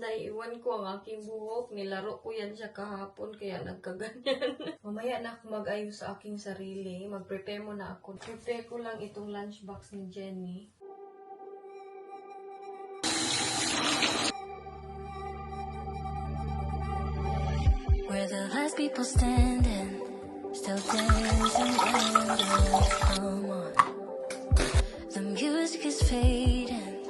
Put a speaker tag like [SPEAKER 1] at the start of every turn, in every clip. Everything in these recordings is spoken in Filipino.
[SPEAKER 1] kakagising lang ng inyong inday. Iwan ko ang aking buhok. Nilaro ko yan siya kahapon kaya nagkaganyan. Mamaya na ako mag-ayos sa aking sarili. Mag-prepare muna ako. Prepare ko lang itong lunchbox ni Jenny.
[SPEAKER 2] Where the last people standing, still dancing in the come on. The music is fading,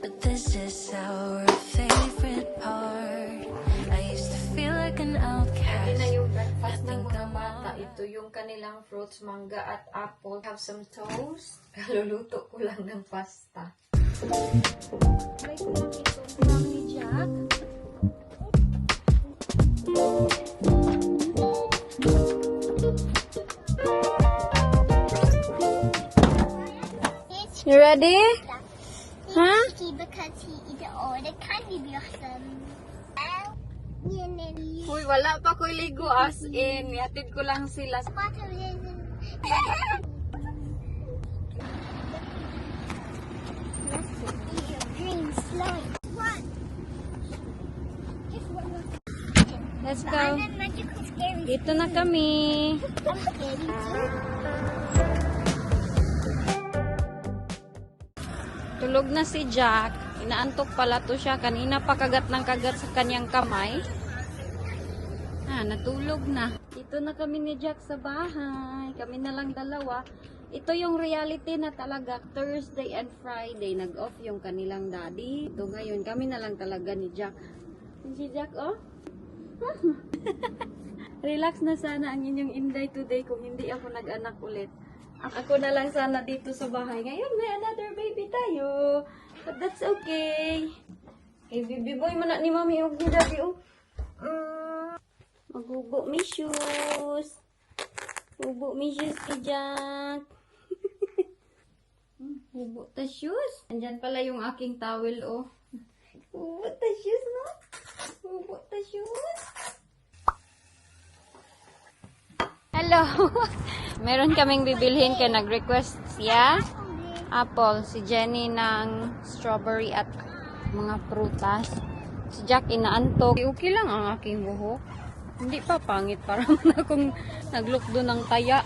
[SPEAKER 2] but this is our
[SPEAKER 1] Ito yung kanilang fruits, mangga at apple. Have some toast. Kaluluto ko lang ng pasta. Try ko lang itong from ni Jack. You ready? Huh?
[SPEAKER 3] He because he eat all the candy blossom. And then
[SPEAKER 1] Uy, wala pa ko ligo as in. Yatid ko lang sila. Let's go. Dito na kami. Tulog na si Jack. Inaantok pala to siya. Kanina pa kagat ng kagat sa kanyang kamay. Ah, natulog na. Dito na kami ni Jack sa bahay. Kami na lang dalawa. Ito yung reality na talaga. Thursday and Friday, nag-off yung kanilang daddy. Ito ngayon, kami na lang talaga ni Jack. Si Jack, oh. Relax na sana ang inyong inday today kung hindi ako nag-anak ulit. Ako na lang sana dito sa bahay. Ngayon may another baby tayo. But that's okay. Hey, baby boy, mana ni mami og ni daddy oh. Mm. Magubo mi shoes. Magubo mi shoes kay Jack. Magubo ta shoes. Andyan pala yung aking towel oh. Magubo ta shoes no? Magubo ta shoes. Hello. Meron kaming bibilhin kaya nag-request siya. Apple, si Jenny ng strawberry at mga prutas. Si Jack inaantok. Okay lang ang aking buhok. Hindi pa pangit. Parang akong nag-look doon ng taya.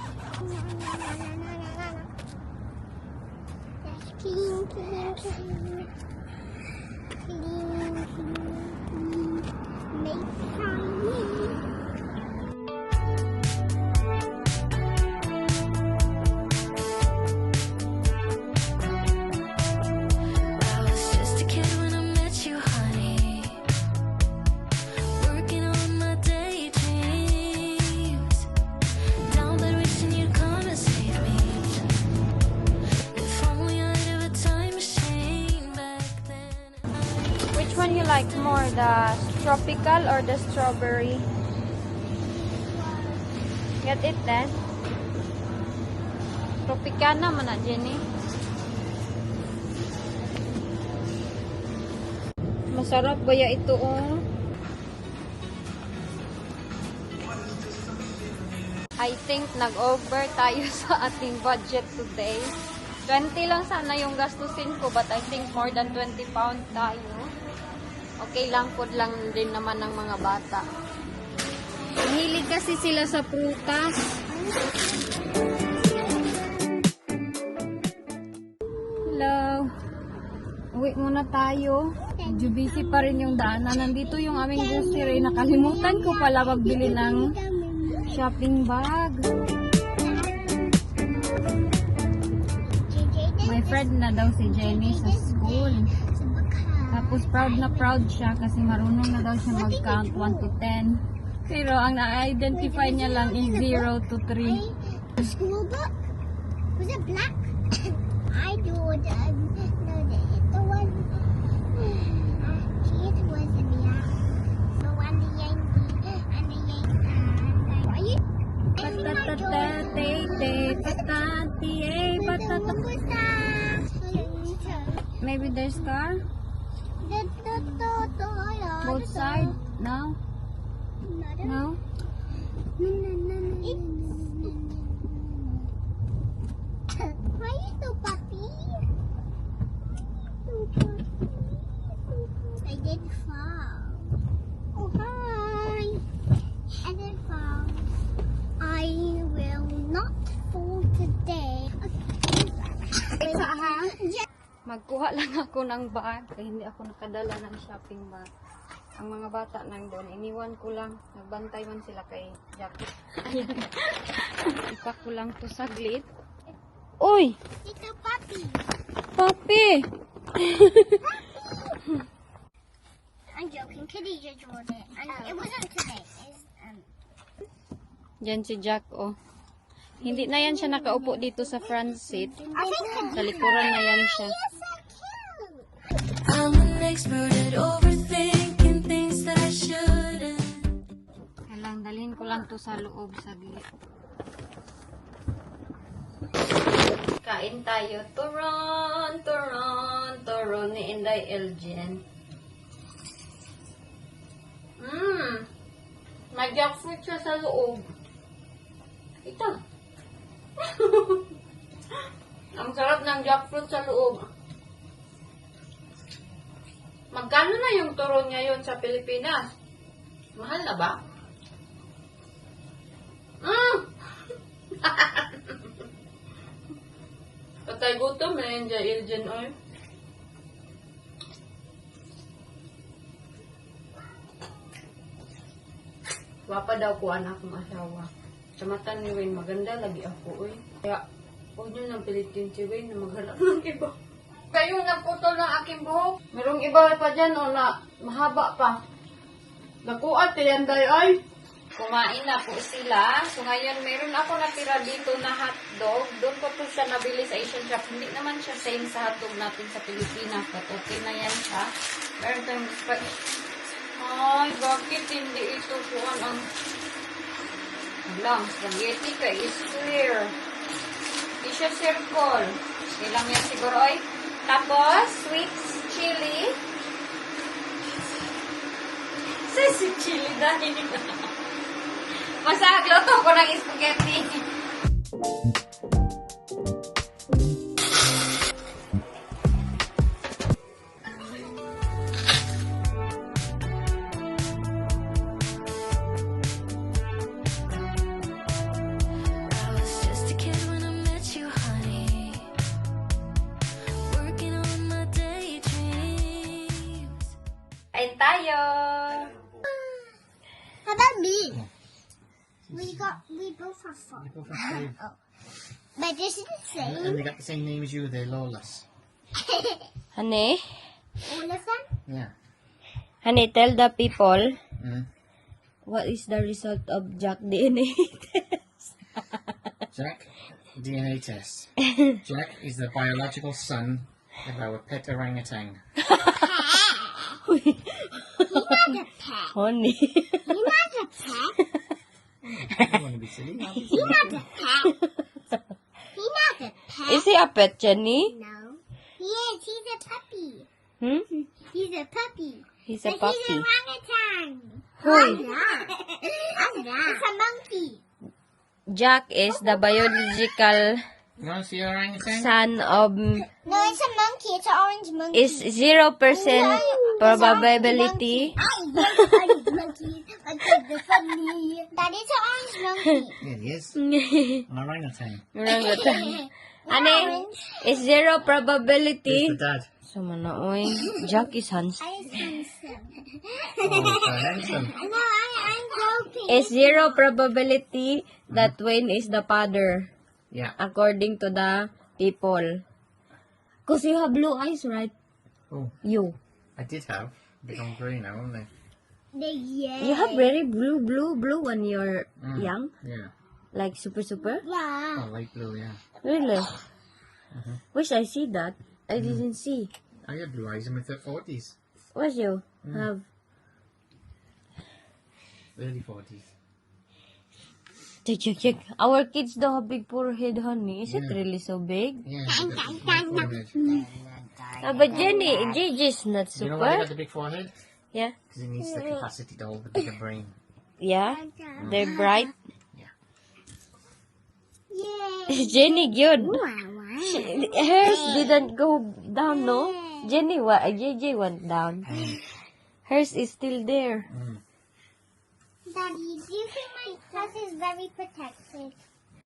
[SPEAKER 3] Make shiny.
[SPEAKER 1] The tropical or the strawberry? Get it then. Tropicana man Jenny. Masarap baya ito, oh. I think nag-over tayo sa ating budget today. 20 lang sana yung gastusin ko, but I think more than 20 pound tayo. Okay lang, food lang din naman ng mga bata. Mahilig kasi sila sa prutas. Hello. Uwi muna tayo. Busy pa rin yung daanan. Nandito yung aming grocery. Nakalimutan ko pala magbili ng shopping bag. May friend na daw si Jenny sa school. Tapos proud na proud siya kasi marunong na daw siya mag-count 1 to 10. Pero ang na-identify niya lang is 0 to 3.
[SPEAKER 3] The school book? Was it black? I do the, no, the, the one. Uh, it was black. The Yankee and the Yankee. Uh, are you?
[SPEAKER 1] Maybe there's car? Both side? No? No?
[SPEAKER 3] Why you so puppy? So puppy. So
[SPEAKER 1] Magkuha lang ako ng bag. Kaya hindi ako nakadala ng shopping bag. Ang mga bata nang doon, iniwan ko lang. Nagbantay man sila kay Jackie. Ayan. Ipak ko lang to saglit. Uy!
[SPEAKER 3] A puppy.
[SPEAKER 1] Papi!
[SPEAKER 3] I'm joking. Kitty just wrote it. And it wasn't today. It's, um,
[SPEAKER 1] Diyan si Jack, oh. Hindi na yan siya nakaupo dito sa front seat. Sa likuran na yan siya.
[SPEAKER 2] At overthinking things that I shouldn't.
[SPEAKER 1] Kailang dalhin ko lang to sa loob saglit. Kain tayo. Turon, turon, turon ni Inday Elgin. Mmm. May jackfruit siya sa loob. Ito. Ang sarap ng jackfruit sa loob. Magkano na yung turon ngayon sa Pilipinas? Mahal na ba? Mm! Patay gutom eh, hindi Iljen oy. Wapa daw ko anak ng asawa. Sa mata ni Wayne, maganda lagi ako oy. Kaya, huwag niyo nang pilitin si Wayne na maghanap ng iba. Kayo nagputol ng aking buhok. Merong iba pa dyan o na mahaba pa. Nakuat eh, anday ay. Kumain na po sila. So ngayon, meron ako natira dito na hotdog. Doon ko po siya nabili sa Asian shop. Hindi naman siya same sa hotdog natin sa Pilipinas. But okay na yan siya. Meron tayong spa- Ay, bakit hindi ito kuhan ang... Lang, spaghetti ka is square. Hindi siya circle. Ilang yan siguro ay. Tapos, sweet chili. Sa si chili dahil. Masag, luto ko ng spaghetti.
[SPEAKER 3] We got, we both have fun.
[SPEAKER 4] Both have food.
[SPEAKER 3] But this is the same.
[SPEAKER 4] And
[SPEAKER 3] same.
[SPEAKER 4] they got the same name as you, they're lawless.
[SPEAKER 1] Honey,
[SPEAKER 3] All of them?
[SPEAKER 4] Yeah.
[SPEAKER 1] honey, tell the people
[SPEAKER 4] Mm.
[SPEAKER 1] what is the result of Jack DNA test.
[SPEAKER 4] Jack, DNA test. Jack is the biological son of our pet orangutan.
[SPEAKER 3] He's not a pet.
[SPEAKER 1] honey.
[SPEAKER 3] He's not a pet.
[SPEAKER 4] Silly.
[SPEAKER 3] He's not a pet. He's not a pet.
[SPEAKER 1] is he a pet, Jenny?
[SPEAKER 3] No. He is. He's a puppy.
[SPEAKER 1] Hmm?
[SPEAKER 3] He's a puppy.
[SPEAKER 1] He's a
[SPEAKER 3] But
[SPEAKER 1] puppy.
[SPEAKER 3] He's an orangutan.
[SPEAKER 1] Hoy.
[SPEAKER 3] I'm not. I'm not. It's a monkey.
[SPEAKER 1] Jack is the biological
[SPEAKER 4] orangutan?
[SPEAKER 1] son of
[SPEAKER 3] No, it's a monkey. It's an orange monkey.
[SPEAKER 1] is zero percent probability.
[SPEAKER 3] I yes, orange monkey. I take the funny. That is an orange monkey.
[SPEAKER 4] Yeah, he is.
[SPEAKER 1] Orangutan.
[SPEAKER 4] An orangutan.
[SPEAKER 1] Ani is zero probability.
[SPEAKER 4] Who's the dad?
[SPEAKER 1] So manaoy, Jack is hands.
[SPEAKER 3] I is handsome.
[SPEAKER 4] Oh, so handsome.
[SPEAKER 3] no, I, I'm joking.
[SPEAKER 1] Is zero probability that Wayne is the father
[SPEAKER 4] Yeah.
[SPEAKER 1] according to the people. Cause you have blue eyes, right?
[SPEAKER 4] Oh,
[SPEAKER 1] You.
[SPEAKER 4] I did have. Become grey now, haven't they?
[SPEAKER 3] The yeah.
[SPEAKER 1] You have very blue, blue, blue when you're
[SPEAKER 4] Mm.
[SPEAKER 1] young,
[SPEAKER 4] Yeah.
[SPEAKER 1] like super, super.
[SPEAKER 3] Yeah.
[SPEAKER 4] Oh, light blue, yeah.
[SPEAKER 1] Really? Wish I see that. I didn't see.
[SPEAKER 4] I had blue eyes in my 40s.
[SPEAKER 1] What's you have?
[SPEAKER 4] Early 40s.
[SPEAKER 1] Check, check, check. Our kids don't have big forehead, honey. Is it really so big?
[SPEAKER 4] Yeah. they got the big forehead.
[SPEAKER 1] Ah, but Jenny, JJ's not
[SPEAKER 4] You know why they got the big forehead?
[SPEAKER 1] Yeah.
[SPEAKER 4] Because it needs the capacity to hold the bigger brain.
[SPEAKER 1] Yeah. They're bright. Yeah.
[SPEAKER 3] Yay.
[SPEAKER 1] Jenny, good.
[SPEAKER 3] Wow, wow.
[SPEAKER 1] She, hers didn't go down, no? Jenny, wa JJ went down. Hers is still there.
[SPEAKER 4] Mm.
[SPEAKER 3] Daddy, do you think my house is very protected?